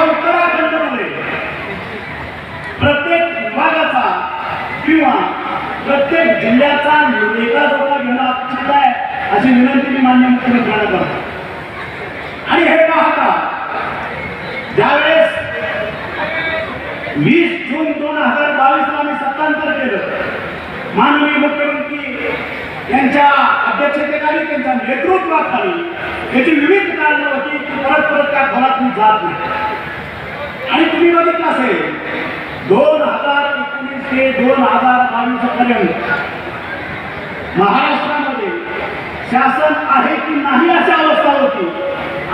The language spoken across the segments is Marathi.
या उत्तराखंडमध्ये प्रत्येक विभागाचा किंवा प्रत्येक जिल्ह्याचा नेता जोडा घेणं अपेक्षित आहे अशी विनंती मी मान्य मुख्यमंत्र्यांना करतो. आणि हे पाहता ज्यावेळेस वीस जून दोन हजार बावीसला मी सत्तांतर केलं माननीय मुख्यमंत्री यांच्या अध्यक्षतेखाली त्यांच्या नेतृत्वाखाली याची विविध कारणं होती की परत परत त्या खोलात मी जात नाही. आणि तुम्ही बघितलं असेल? दोन हजार एकोणीस ते दोन हजार बावीस पर्यंत महाराष्ट्रामध्ये शासन आहे की नाही अशी अवस्था होती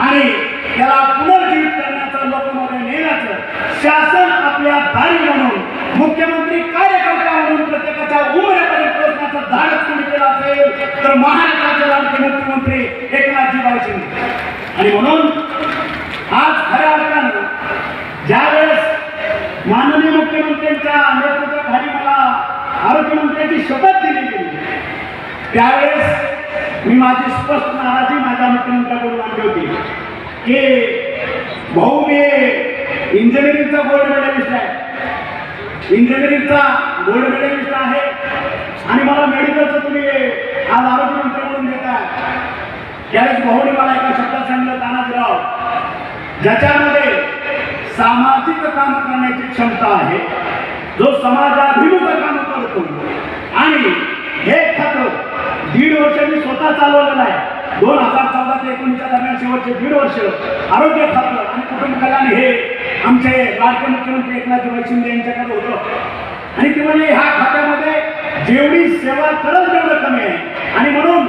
आणि त्याला पुनर्जीवित करण्याचं लोकांमध्ये नेण्याचं शासन आपल्या दारी म्हणून मुख्यमंत्री कार्यकर्ता म्हणून प्रत्येकाच्या उमऱ्यापर्यंत पोहोचण्याचं धाडस कोणी केलं असेल तर महाराष्ट्राचे लाडके मुख्यमंत्री एकनाथजी शिंदे आणि म्हणून आज खऱ्या अर्थानं ज्यावेळेस माननीय मुख्यमंत्र्यांच्या नेतृत्वाखाली मला आरोग्यमंत्र्यांची शपथ दिली गेली त्यावेळेस मी माझी स्पष्ट नाराजी माझ्या मुख्यमंत्र्याकडून आणली होती की भाऊ मी इंजिनिअरिंगचा गोल्ड मेडलिस्ट आहे. इंजिनिअरिंगचा गोल्ड मेडलिस्ट आहे आणि मला मेडिकलचं तुम्ही आज आरोग्यमंत्री म्हणून देताय त्यावेळेस भाऊने मला एका शब्दात सांगितलं तानाजीराव ज्याच्यामध्ये सामाजिक काम करण्याची क्षमता आहे. जो समाजाभिमुख काम करतो. आणि हे खातं दीड वर्ष मी स्वतः चालवलेलं आहे. दोन हजार चौदा ते एकोणीसच्या दरम्यान शेवटचे दीड वर्ष आरोग्य खातं आणि कुटुंब कल्याण हे आमचे लाडके मुख्यमंत्री एकनाथजी शिंदे यांच्याकडे होतं. आणि ते म्हणजे ह्या खात्यामध्ये जेवढी सेवा करत तेवढं कमी आहे. आणि म्हणून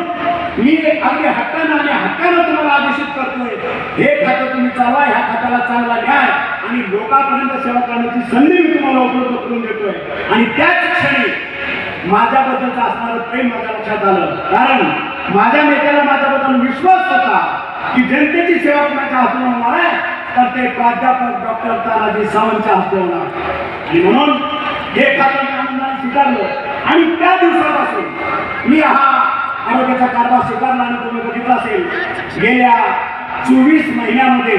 मी अगदी हक्कानं आणि हक्कानं तुम्हाला आदेशित करतोय. हे खातं तुम्ही चालवा ह्या खात्याला चांगला न्याय. आणि लोकांपर्यंत सेवा करण्याची संधी मी तुम्हाला उपलब्ध करून देतोय. आणि त्याच क्षणी माझ्याबद्दलचं असणारं प्रेम माझ्या लक्षात आलं. कारण माझ्या नेत्याला माझ्याबद्दल विश्वास होता की जनतेची सेवा कोणाच्या हातून होणार आहे? तर ते प्राध्यापक डॉक्टर तानाजी सावंतच्या हस्ते होणार. आणि म्हणून हे खातं मी आनंदाने स्वीकारलं. आणि त्या दिवसापासून मी हा आरोग्याचा कारभार स्वीकारला आणि तुम्ही बघितला असेल. गेल्या चोवीस महिन्यामध्ये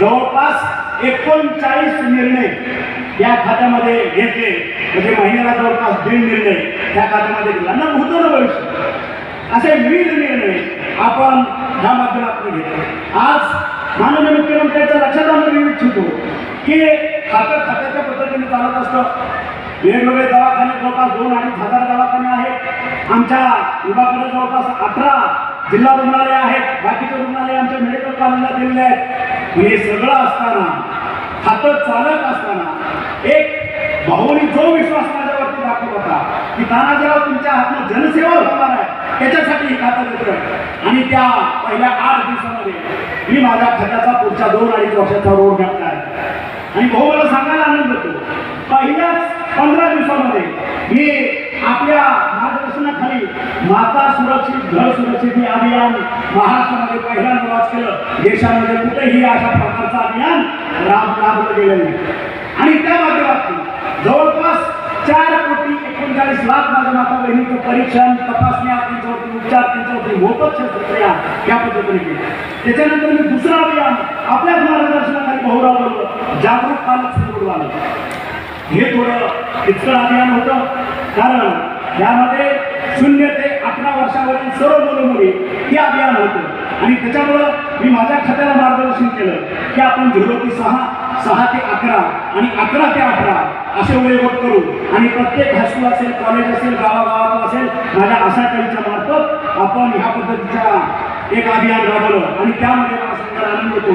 जवळपास एकोणचाळीस निर्णय या खात्यामध्ये घेतले. म्हणजे महिन्याला जवळपास दीड निर्णय त्या खात्यामध्ये घेतला. ना भूतल भविष्य. असे विविध निर्णय आपण ह्या माध्यमातून घेतो आज माननीय मुख्यमंत्र्यांच्या लक्षात आणून देऊ इच्छितो की खातं खात्याच्या पद्धतीने चालत असतं. वेगवेगळे दवाखाने जवळपास दोन अडीच हजार दवाखाने आहेत. आमच्या विभागाकडे जवळपास अठरा जिल्हा रुग्णालय आहेत बाकीचे रुग्णालय आमच्या मेडिकल कॉलेजला दिलेले आहेत. हे सगळं असताना खातं चालत असताना एक भाऊनी जो विश्वास माझ्यावरती दाखवत होता की तानाजीराव तुमच्या हातनं जनसेवा होणार आहे त्याच्यासाठी खातं देतोय आणि त्या पहिल्या आठ दिवसामध्ये मी माझ्या खात्याचा पुढच्या दोन अडीच वर्षाचा रोड घातला आहे. आणि भाऊ मला सांगायला आनंद होतो. पहिल्याच पंधरा दिवसामध्ये मी आपल्या मार्गदर्शनाखाली माता सुरक्षित घर सुरक्षित हे अभियान महाराष्ट्रामध्ये पहिल्यांदा वाच केलं. देशामध्ये कुठेही अशा प्रकारचं अभियान राब राबवलं गेलं नाही. आणि त्या माध्यमातून जवळपास चार कोटी एकोणचाळीस लाख माझ्या माता बहिणीचं परीक्षण तपासण्या त्यांच्यावरती उपचार त्यांच्यावरती मोफत शस्त्रक्रिया या पद्धतीने केली. त्याच्यानंतर मी दुसरं अभियान आपल्याच मार्गदर्शनाखाली बहुरावलं जागरूक पालक सुरू आलं हे थोडं इतकं अभियान होतं. कारण यामध्ये शून्य ते अठरा वर्षावरील सर्व मुलं मुली हे अभियान होतं. आणि त्याच्यामुळं मी माझ्या खात्याला मार्गदर्शन केलं की आपण झिरो ते सहा सहा ते अकरा आणि अकरा ते अठरा असे वयोगट करू. आणि प्रत्येक हायस्कूल असेल कॉलेज असेल गावागावात असेल माझ्या आशा ताईच्या मार्फत आपण ह्या पद्धतीच्या एक अभियान राबवलं. आणि त्यामध्ये मला सांगायला आनंद होतो.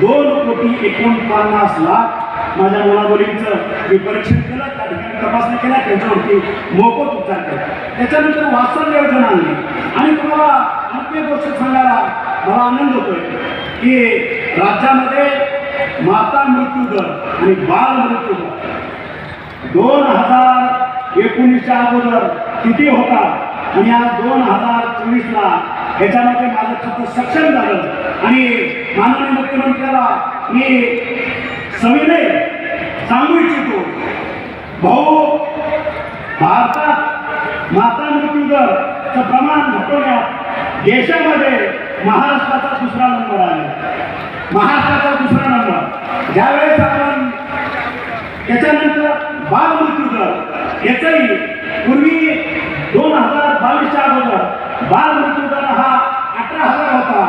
दोन कोटी एकोणपन्नास लाख माझ्या मुलामुलींचं मी परीक्षण केलं त्या ठिकाणी तपासणी केल्या त्यांच्यावरती मोफत उपचार केला. त्याच्यानंतर वास्तव्य योजना आणली. आणि तुम्हाला आणखी एक गोष्ट सांगायला मला आनंद होतोय की राज्यामध्ये माता मृत्यू दर आणि बाल मृत्यू दर दोन हजार एकोणीसच्या अगोदर किती होता? आणि आज दोन हजार चोवीसला याच्यामध्ये माझं खातं सक्षम झालं. आणि माननीय मुख्यमंत्र्याला मी सविनय सांगू इच्छितो. भाऊ भारतात माता मृत्यू दरचं प्रमाण घटवण्यात देशामध्ये महाराष्ट्राचा दुसरा नंबर आहे. महाराष्ट्राचा दुसरा नंबर. ज्यावेळेस आपण त्याच्यानंतर बाल मृत्यू दर याचाही पूर्वी दोन हजार बावीसच्या अगोदर बाल मृत्यू दर हा अठरा हजार होता.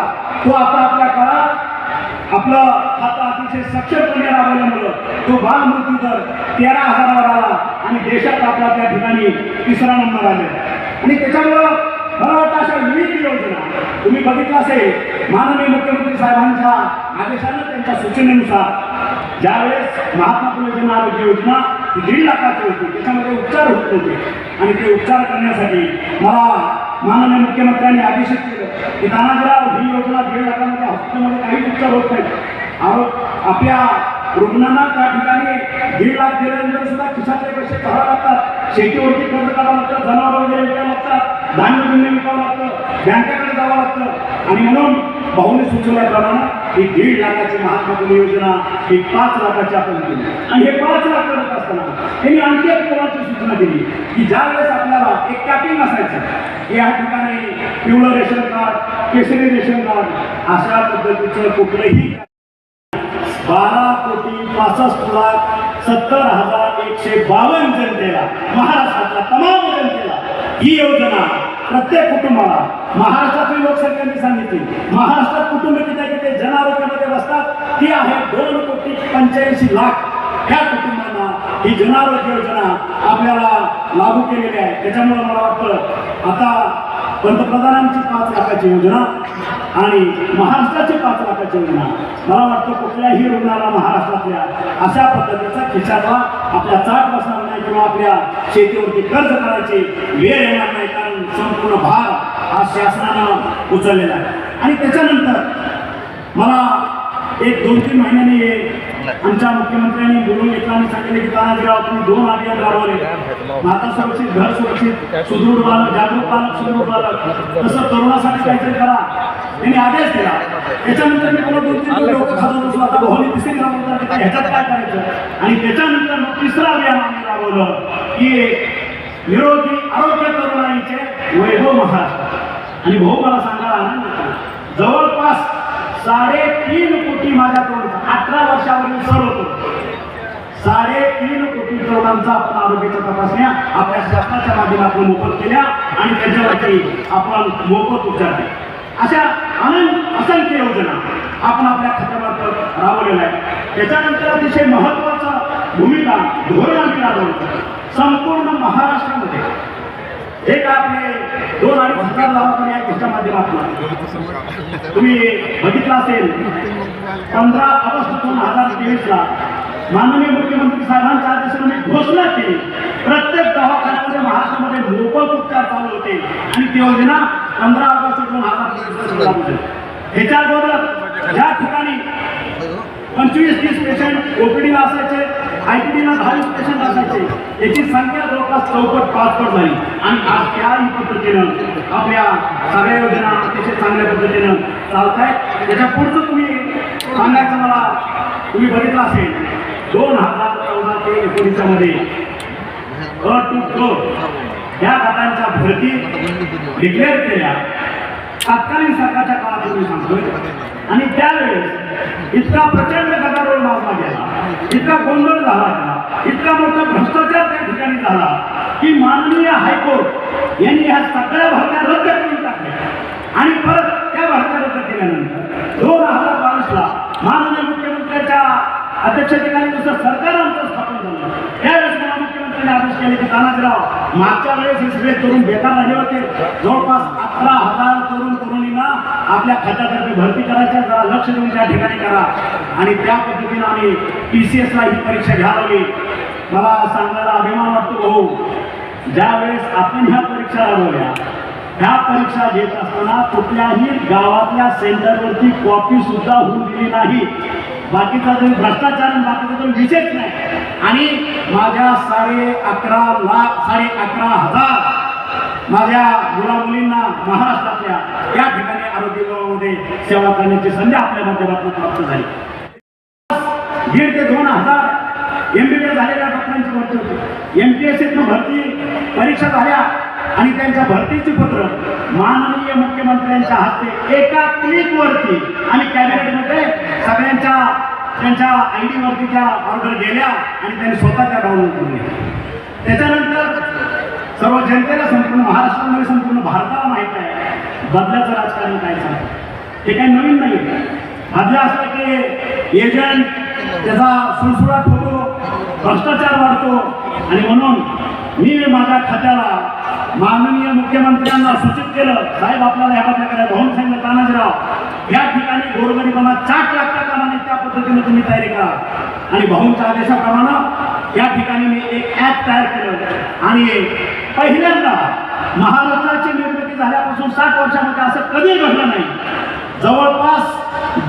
तो आता आपल्या काळात आपलं आता अतिशय सक्षम राबवल्यामुळं तो बाल मृत्यू दर तेरा हजारावर आला आणि देशात आपला त्या ठिकाणी तिसरा नंबर आले. आणि त्याच्यामुळं मला वाटतं अशा विविध योजना तुम्ही बघितलं असेल माननीय मुख्यमंत्री साहेबांच्या आदेशानं त्यांच्या सूचनेनुसार ज्यावेळेस महात्मा फुले जन आरोग्य योजना दीड लाखाची होती त्याच्यामध्ये उपचार होत होते आणि ते उपचार करण्यासाठी मला माननीय मुख्यमंत्र्यांनी आदेशित केलं की तानाजीराव ही योजना दीड लाखामध्ये हॉस्पिटलमध्ये काहीच उपचार होत नाही. आरोप आपल्या रुग्णांना त्या ठिकाणी दीड लाख दिल्यानंतर सुद्धा खिशातले पैसे करावे लागतात. शेतीवरती कर्ज काढावं लागतं जनावर वगैरे विकावं लागतात धान्य बिन्य विकावं लागतं बँकेकडे जावं लागतं. आणि म्हणून भाऊने सुचवल्याप्रमाणे ही दीड लाखाची महात्मा फुले योजना ही पाच लाखाची आपण केली. आणि हे पाच लाख करत असताना त्यांनी आणखी एक कोणाची सूचना दिली की ज्या वेळेस आपल्याला एक कॅपिंग असायचं की या ठिकाणी पिवळं रेशन कार्ड केसरी रेशन कार्ड अशा पद्धतीचं कुठलंही बारा कोटी पासष्ट लाख सत्तर हजार एकशे बावन्न जनतेला महाराष्ट्रातल्या तमाम जनतेला ही योजना प्रत्येक कुटुंबाला महाराष्ट्रातील लोकसंख्येने सांगितली. महाराष्ट्रात कुटुंब किती आहे की ते बसतात ती आहे दोन कोटी पंच्याऐंशी लाख. ह्या कुटुंबांना ही जनारोग्य योजना आपल्याला लागू केलेली आहे. त्याच्यामुळे मला वाटतं आता पंतप्रधानांची पाच लाखाची योजना आणि महाराष्ट्राचे पाच लाखाचे रुग्ण. मला वाटतं कुठल्याही रुग्णाला महाराष्ट्रातल्या अशा पद्धतीचा खिशाचा आपल्या चाट बसणार नाही किंवा आपल्या शेतीवरती कर्ज करायची वेळ येणार नाही कारण संपूर्ण भार हा शासनानं उचललेला आहे. आणि त्याच्यानंतर मला एक दोन तीन महिन्यांनी आमच्या मुख्यमंत्र्यांनी बोलून घेतलं आणि सांगितले की तानाजीराव तुम्ही दोन अभियान राबवले माता सुरक्षित घर सुरक्षित सुदृढ बालक जागरूक बालक सुदृढ बालक. तसं तरुणासाठी काहीतरी करा. त्यांनी आदेश दिला. त्याच्यानंतर मी मला दोन तीन लोक खात बसलो आता भाऊनी तिसरी की ह्याच्यात काय करायचं? आणि त्याच्यानंतर मग तिसरं अभियान आम्ही राबवलं की निरोगी आरोग्य तरुणाईचे वैभव महाराष्ट्र आणि भाऊ मला सांगायला आनंद. जवळपास साडेतीन कोटी माझ्या तोंड अठरा वर्षावरील सर होतो साडेतीन कोटी तरुणांचा आपण आरोग्याच्या तपासण्या आपल्या शासनाच्या माध्यमातून मोफत केल्या आणि त्याच्यावरती आपण मोफत उपचार केले अशा अनंत असंख्य योजना आपण आपल्या खात्यामार्फत राबवलेल्या आहे त्याच्यानंतर अतिशय महत्त्वाचा भूमिका धोरण आम्ही राबवलं संपूर्ण महाराष्ट्रामध्ये एक आपले दोन अडीच हजार दवाखाने या त्याच्या माध्यमातून तुम्ही बघितलं असेल पंधरा ऑगस्ट दोन हजार तेवीसला माननीय मुख्यमंत्री साहेबांच्या आदेशाने घोषणा केली. प्रत्येक दवाखान्यामध्ये महाराष्ट्रामध्ये मोफत उपचार चालू होते. आणि ती योजना पंधरा ह्याच्या अगोदर ह्या ठिकाणी पंचवीस तीस पेशंट ओपीडीला असायचे आय टी डीला वीस पेशंट असायचे. याची संख्या जवळपास चौपट पाचपट झाली. आणि आज त्याही पद्धतीनं आपल्या सगळ्या योजना अतिशय चांगल्या पद्धतीनं चालत आहेत त्याच्या पुढचं तुम्ही सांगायचं मला तुम्ही बघितलं असेल दोन हजार चौदा ते एकोणीसच्या मध्ये अ टू क या गटांच्या भरती डिक्लेअर केल्या. तत्कालीन सरकारच्या काळात मी सांगतोय. आणि त्यावेळेस इतका प्रचंड गदारोळ माजला गेला. इतका गोंधळ झाला इतका मोठा भ्रष्टाचार त्या ठिकाणी झाला की माननीय हायकोर्ट यांनी ह्या सगळ्या भरत्या रद्द करून टाकल्या. आणि परत त्या भरत्या रद्द केल्यानंतर दोन हजार बावीसला माननीय मुख्यमंत्र्याच्या अध्यक्षतेखाली दुसरं सरकार आमचं स्थापन झालं. त्यावेळेस आदेश केले की तानाजीराव मागच्या वेळेस हे सगळे तरुण बेकार राहिले होते. जवळपास अकरा हजार तरुण तरुणींना आपल्या खात्यातर्फे भरती करायच्या जरा लक्ष देऊन त्या ठिकाणी करा. आणि त्या पद्धतीनं आम्ही टी सी एसला ही परीक्षा घ्यावी. मला सांगायला अभिमान वाटतो भाऊ ज्यावेळेस आपण ह्या परीक्षा राबवल्या ह्या परीक्षा घेत असताना कुठल्याही गावातल्या सेंटरवरती कॉपी सुद्धा होऊन दिली नाही. बाकीचा जो भ्रष्टाचार बाकीचा जो विषयच नाही आणि माझ्या साडे अकरा लाख साडे अकरा हजार माझ्या मुला मुलींना महाराष्ट्रातल्या या ठिकाणी आरोग्य विभागामध्ये सेवा करण्याची संधी आपल्या माध्यमातून प्राप्त झाली. दीड ते दोन हजार एमबीबीएस झालेल्या डॉक्टरांची भरती होती. एम भरती परीक्षा झाल्या. आणि त्यांच्या भरतीची पत्र माननीय मुख्यमंत्र्यांच्या हस्ते एका क्लिकवरती आणि कॅबिनेटमध्ये सगळ्यांच्या त्यांच्या आय डीवरती त्या ऑर्डर गेल्या आणि त्यांनी स्वतः त्या डाऊनलोड केल्या त्याच्यानंतर सर्व जनतेला संपूर्ण महाराष्ट्रामध्ये संपूर्ण भारताला माहीत आहे बदल्याचं राजकारण काय सांगतं हे काही नवीन नाही बदला असलं की एजंट त्याचा सुळसुळाट होतो भ्रष्टाचार वाढतो आणि म्हणून मी माझ्या खात्याला माननीय मुख्यमंत्र्यांना सूचित केलं साहेब आपल्याला ह्या बदल्या भाऊन सांगितलं तानाजीराव या ठिकाणी गोरगरिबांना चाट लागता कामाने त्या पद्धतीने तुम्ही तयारी करा. आणि भाऊंच्या आदेशाप्रमाणे या ठिकाणी मी एक ॲप तयार केलं आणि पहिल्यांदा महाराष्ट्राची निर्मिती झाल्यापासून साठ वर्षामध्ये असं कधी घडलं नाही. जवळपास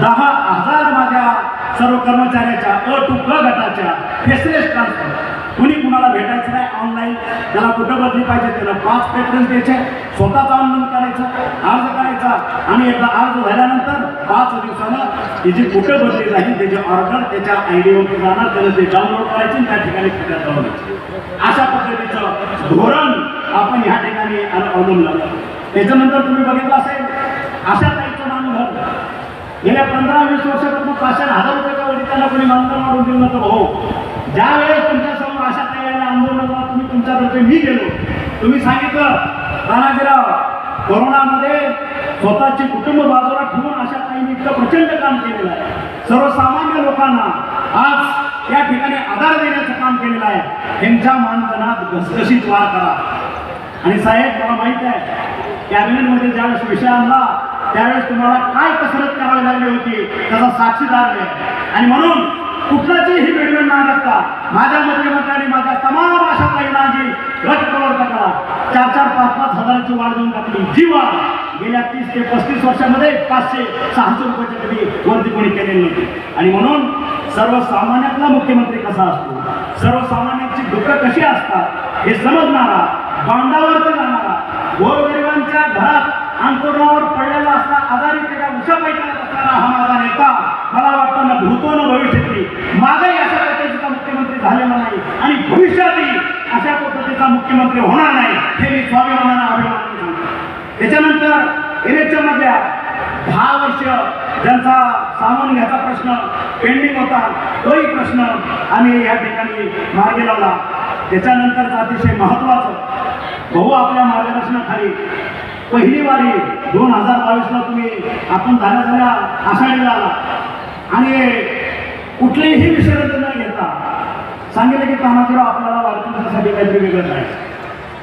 दहा हजार माझ्या सर्व कर्मचाऱ्याच्या अ टू क गटाच्या फेसलेस ट्रान्सफर कुणी कुणाला भेटायचं नाही ऑनलाईन त्याला कुठं बदली पाहिजे त्याला पाच पेपर्स द्यायचे स्वतःचा ऑनलाईन करायचं अर्ज करायचा. आणि एकदा अर्ज झाल्यानंतर पाच दिवसानं त्याची कुठं बदली जाईल त्याची ऑर्डर त्याच्या आय डीवरती जाणार त्याला ते डाउनलोड करायचे त्या ठिकाणी खात्यात जाऊन अशा पद्धतीचं धोरण आपण ह्या ठिकाणी अवलंबलं. त्याच्यानंतर तुम्ही बघितलं असेल अशा टाईपचं मानधन. गेल्या पंधरा वीस वर्षापासून पाचशे हजार रुपयाच्या वरी त्यांना कोणी मानधन वाढून दिलं नव्हतं. हो. भाऊ ज्या वेळेस तुमच्या आंदोलनाला तुम्ही तुमच्यातर्फे मी गेलो. तुम्ही सांगितलं तानाजीराव कोरोनामध्ये स्वतःची कुटुंब बाजूला ठेवून अशा काही इतकं प्रचंड काम केलेलं आहे. सर्वसामान्य लोकांना आज या ठिकाणी आधार देण्याचं काम केलेलं आहे. त्यांच्या मानधनात घसघशीत वाढ करा. आणि साहेब मला माहीत आहे कॅबिनेटमध्ये ज्यावेळेस विषय आणला त्यावेळेस तुम्हाला काय कसरत करावी लागली होती त्याचा साक्षीदार आहे. आणि म्हणून कुठलाचीही वेळवेळ न लागता माझ्या मुख्यमंत्र्यांनी माझ्या तमाम अशा महिलांची गट प्रवर्तकाला चार चार पाच पाच हजाराची वाढ देऊन टाकली. जी वाढ गेल्या तीस ते पस्तीस वर्षामध्ये पाचशे सहाशे रुपयाच्या कधी वरती कोणी केलेली नव्हती. आणि म्हणून सर्वसामान्यातला मुख्यमंत्री कसा असतो? सर्वसामान्यांची दुःख कशी असतात? हे समजणारा बांधावरती जाणारा गोरगरिबांच्या घरात अंकुरणावर पडलेला असता आजारी त्याच्या उशा पैठण्यात असणारा हा माझा नेता मला वाटतं ना भूतो न भविष्यती मागही अशा पद्धतीचा मुख्यमंत्री झालेला नाही आणि भविष्यातही अशा पद्धतीचा मुख्यमंत्री होणार नाही हे मी स्वाभिमानाला अभिमान सांगतो त्याच्यानंतर इलेक्शनमधल्या दहा वर्ष ज्यांचा सामावून घ्यायचा प्रश्न पेंडिंग होता तोही प्रश्न आम्ही या ठिकाणी मार्गी लावला. त्याच्यानंतरचं अतिशय महत्त्वाचं भाऊ आपल्या मार्गदर्शनाखाली. पहिली वारी दोन हजार बावीसला तुम्ही आपण झाल्या झाल्या आषाढीला आला. आणि कुठलेही विषय सांगितलं की तानाजीराव आपल्याला वारकऱ्यांसाठी काहीतरी वेगळं नाही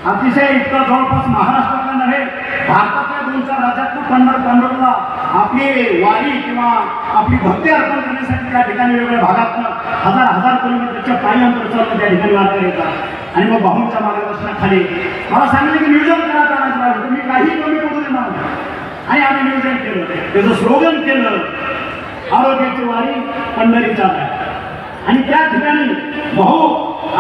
अतिशय इतकं जवळपास महाराष्ट्रातला नव्हे भारतातल्या दोन चार राज्यातून पंढर पंढरला आपली वारी किंवा आपली भक्ती अर्पण करण्यासाठी त्या ठिकाणी वेगवेगळ्या भागातनं हजार हजार किलोमीटरच्या पायी अंतर चालतं त्या ठिकाणी वारकरी येतात. आणि मग बाहूंच्या मार्गदर्शनाखाली मला सांगितलं की नियोजन करा तानाजीराव तुम्ही काही कमी करू देणार आणि आम्ही नियोजन केलं. त्याचं स्लोगन केलं. आरोग्याची वारी पंढरीचा आहे आणि त्या ठिकाणी भाऊ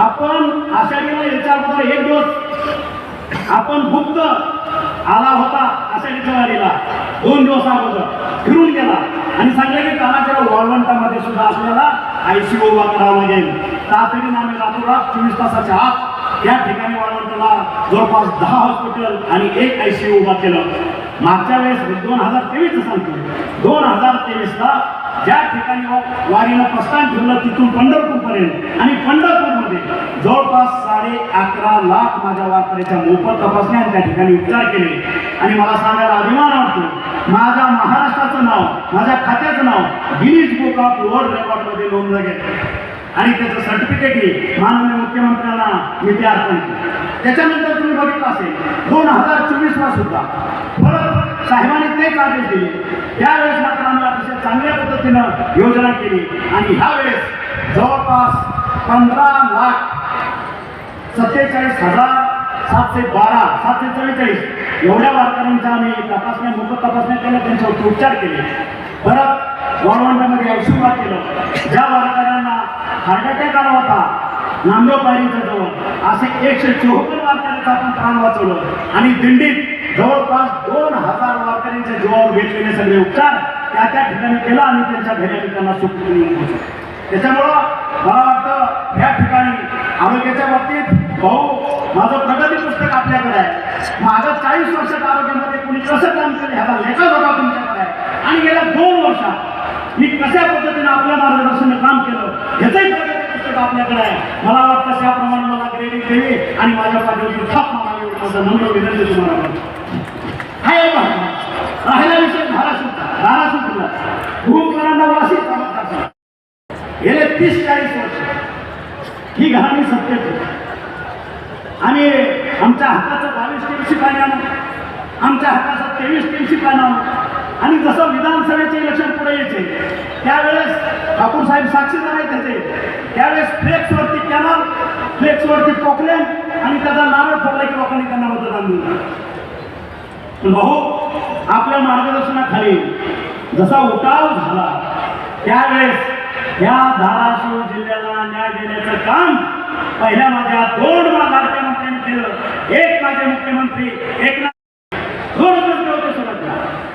आपण आषाढीला याच्या अगोदर एक दिवस. आपण गुप्त आला होता आषाढीच्या वारीला दोन दिवस अगोदर फिरून गेला. आणि सांगितलं की कानाच्या वाळवंटामध्ये सुद्धा आपल्याला आय सी उभा करावा लागेल तातडीने आम्ही रातोरात चोवीस तासाच्या आत. या ठिकाणी वाळवंटाला जवळपास दहा हॉस्पिटल आणि एक आय सी उभा केलं. मागच्या वेळेस दोन हजार तेवीस सांगतो. दोन हजार तेवीसला ज्या ठिकाणी हो वारीला प्रस्थान ठेवलं तिथून पंढरपूरपर्यंत. आणि पंढरपूरमध्ये जवळपास साडे अकरा लाख माझ्या वारकऱ्याच्या मोफत तपासण्या त्या ठिकाणी उपचार केले. आणि मला सांगायला अभिमान वाटतो माझ्या महाराष्ट्राचं नाव माझ्या खात्याचं नाव गिनीज बुक ऑफ वर्ल्ड रेकॉर्डमध्ये नोंदलं गेलं. आणि त्याचं सर्टिफिकेटही माननीय मुख्यमंत्र्यांना मी ते अर्पण केलं. त्याच्यानंतर तुम्ही बघितलं असेल दोन हजार चोवीसला सुद्धा. परत साहेबांनी तेच आदेश दिले. त्यावेळेस मात्र आम्ही अतिशय चांगल्या पद्धतीनं योजना केली. आणि ह्यावेळेस जवळपास पंधरा लाख सत्तेचाळीस हजार सातशे बारा सातशे चव्वेचाळीस एवढ्या वारकऱ्यांच्या आम्ही तपासण्या मोफत तपासण्या केल्या त्यांच्यावरती उपचार केले. परत वाळवंटामध्ये औषध केलं. ज्या वारकऱ्यांना हार्ट अटॅक आला होता नांदो पायरीच्या जवळ. असे एकशे चोपन्न वारकऱ्यांचं आपण प्राण वाचवलं. आणि दिंडीत जवळपास दोन हजार वारकऱ्यांच्या जीवावर घेतलेले सगळे उपचार त्या त्या ठिकाणी केला आणि त्यांच्या घरी त्यांना सुख त्याच्यामुळं मला वाटतं ह्या ठिकाणी आरोग्याच्या बाबतीत भाऊ माझं प्रगती पुस्तक आपल्याकडे आहे. माझं चाळीस वर्षात आरोग्यामध्ये कुणी कसं काम केलं ह्याचा लेखा होता तुमच्याकडे आहे. आणि गेल्या दोन वर्षात मी कशा पद्धतीने आपल्या मार्ग आपल्याकडे आहे. मला वाटतं त्याप्रमाणे मला क्रेडिट द्यावी आणि माझ्या पाठीवरती थाप मारावी माझं नम्र विनंती तुम्हाला आहे हाय बघा. राहिला विषय धाराशिवचा. धाराशिवला भूमकरांना वासित मतदारसंघ. गेले तीस चाळीस वर्ष. ही घराणी सत्तेची आणि आमच्या हाताचं बावीस टीमशी पाणी आणू आमच्या हाताचं तेवीस टीमशी पाणी आणू आणि जसं विधानसभेचे इलेक्शन पुढे यायचे त्यावेळेस ठाकूर साहेब साक्षीदार आहेत त्याचे. त्यावेळेस फ्लेक्सवरती कॅनल फ्लेक्सवरती पोकलेन आणि त्याचा नारळ फोडला की लोकांनी त्यांना मतदान दिलं. भाऊ आपल्या मार्गदर्शनाखाली जसा उठाव झाला त्यावेळेस या धाराशिव जिल्ह्याला न्याय देण्याचं काम पहिल्या माझ्या दोन माझ्या मंत्र्यांनी केलं. एक माझे मुख्यमंत्री एक दोन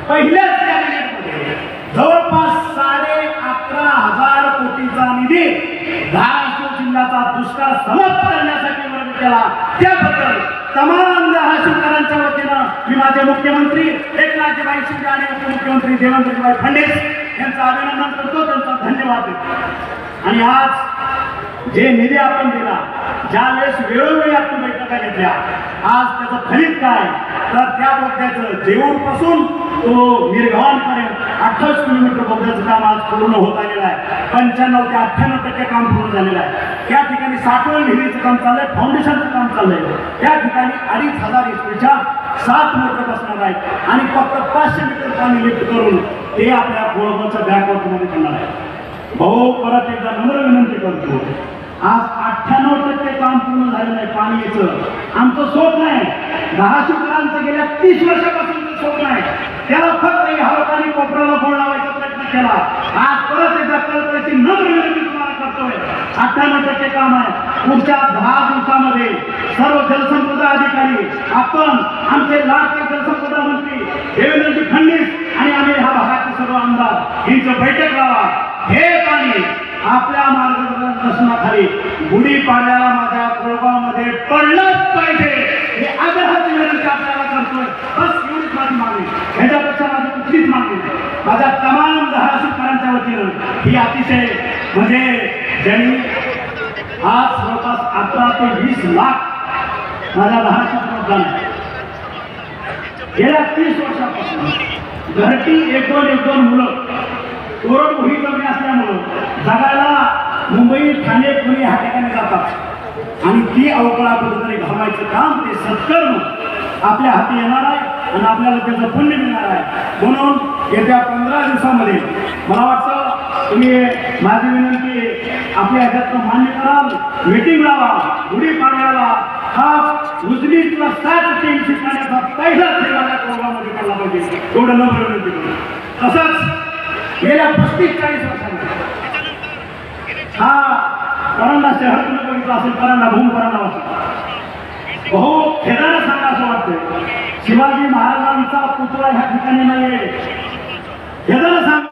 पहिल्याच कॅबिनेटमध्ये जवळपास साडे अकरा हजार कोटीचा निधी धाराशिव जिल्ह्याचा दुष्काळ समाप्त करण्यासाठी वर्ग केला. त्याबद्दल तमाम धाराशिवकरांच्या वतीनं मी माझे मुख्यमंत्री एकनाथजीभाई शिंदे आणि उपमुख्यमंत्री देवेंद्रजीभाई फडणवीस यांचं अभिनंदन करतो. त्यांचा धन्यवाद देतो. आणि आज जे निधी आपण दिला ज्या वेळेस वेळोवेळी आपण बैठका घेतल्या. आज त्याचं फलित काय? तर त्या बोगद्याचं देऊळपासून तो निर्गवानपर्यंत अठ्ठावीस किलोमीटर बोगद्याचं काम आज पूर्ण होत आलेलं आहे. पंच्याण्णव ते अठ्ठ्याण्णव टक्के काम पूर्ण झालेलं आहे. त्या ठिकाणी साठवण विहिरीचं काम चाललंय फाउंडेशनचं काम चाललंय. त्या ठिकाणी अडीच हजार एचपीच्या सात मोटर बसणार आहेत. आणि फक्त पाचशे मीटर पाणी लिफ्ट करून ते आपल्या कोळगावच्या बॅकवॉटरमध्ये करणार आहे भाऊ परत एकदा नम्र विनंती करतो. आज अठ्ठ्याण्णव टक्के काम पूर्ण झालेलं आहे पाणी याचं आमचं स्वप्न आहे. दहा शुक्रांचं गेल्या तीस वर्षापासून स्वप्न आहे. त्याला फक्त ह्या कोपऱ्याला गोळ लावायचा प्रयत्न केला. आज परत एकदा कळकळीची नम्र विनंती तुम्हाला करतोय. अठ्ठ्याण्णव टक्के काम आहे. पुढच्या दहा दिवसामध्ये सर्व जलसंपदा अधिकारी आपण आमचे लाडके जलसंपदा मंत्री देवेंद्रजी फडणवीस आणि आम्ही हा भागाचे सर्व आमदार यांचं बैठक लावा. हे पाणी आपल्या मार्गदर्शनाखाली गुढीपाड्याला माझ्या कोळगावमध्ये पडलंच पाहिजे. हे आग्रहाची विनंती आपल्याला करतोय. बस एवढीच माझी मागणी. ह्याच्यापेक्षा माझी कुठलीच मागणी नाही. माझ्या तमाम धाराशिवकरांच्या वतीनं ही अतिशय म्हणजे ज्यांनी आज जवळपास अकरा ते वीस लाख माझ्या धाराशिव मतदान आहे. गेल्या तीस वर्षापासून घरटी एक दोन एक दोन मुलं कोरडबुही कमी असल्यामुळं जगायला मुंबई ठाणे पुणे ह्या ठिकाणी जातात. आणि ती अवकाळा कुठेतरी घालवायचं काम ते सत्कर्म आपल्या हाती येणार आहे आणि आपल्याला त्याचं पुण्य मिळणार आहे. म्हणून येत्या पंधरा दिवसामध्ये मला वाटतं तुम्ही माझी विनंती आपल्या ह्याच्यातनं मान्य कराल मीटिंग लावा गुढीपाडव्याला हा उजनीतला सात टीम शिकण्याचा पहिला खेळ माझ्या प्रोग्राममध्ये पडला पाहिजे. एवढं नम्र विनंती करू तसंच गेल्या पस्तीस चाळीस वर्षांनी. हा परांडा शहर तुम्ही बघितलं असेल परांडा भूम परांडा वाचला बहु खेळायला सांगा असं वाटतंय. शिवाजी महाराजांचा पुतळा ह्या ठिकाणी नाहीये. खेळायला सांग.